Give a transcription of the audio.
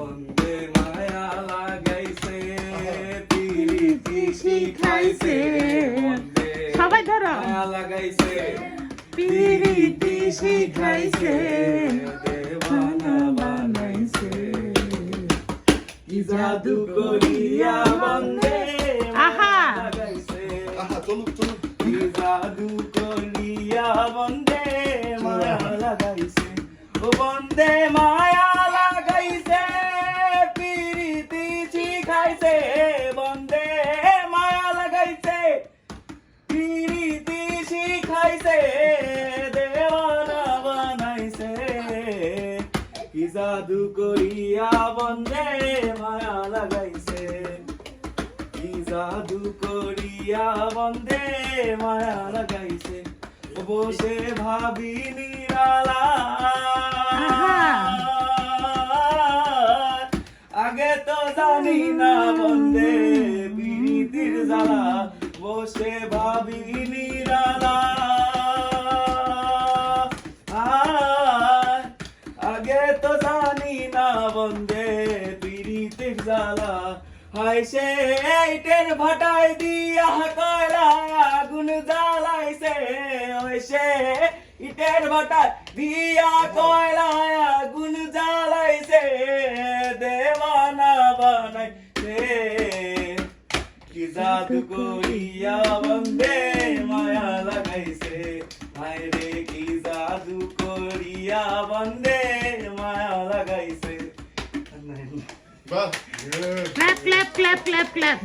বন্দে মায়া লাগাইছে পিরিতি শিখাইছে। বন্দে সবাই ধরো। মায়া লাগাইছে পিরিতি শিখাইছে দেওয়ানা বানাইছে। কি জাদু করিয়া বন্দে আহা। মায়া লাগাইছে। আহা চলুক চলুক। কি জাদু করিয়া বন্দে মায়া লাগাইছে। ও বন্দে মায়া শিখাইছে বন্দে, মায়া লাগাইছে। পিরিতি শিখাইছে, দেওয়ানা বানাইছে। কি জাদু করিয়া বন্দে, মায়া লাগাইছে। কি জাদু করিয়া বন্দে, মায়া লাগাইছে। বসে ভাবি নিরালা আগে তো জানি না বন্দে প্রীতির জ্বালা, বসে ভাবি নিরালা আগে তো জানি না বন্দে প্রীতির জ্বালা। এইটের ভাটায় দিয়া কয়লায় আগুন জ্বালাইছে ইটের ভাটায় দিয়া কয়লায় আগুন জ্বালাইছে বানাইছে কি জাদু করিয়া বন্দে মায়া লাগাইছে হায় রে কি জাদু করিয়া বন্দে মায়া লাগাইছে বাহ clap clap clap clap clap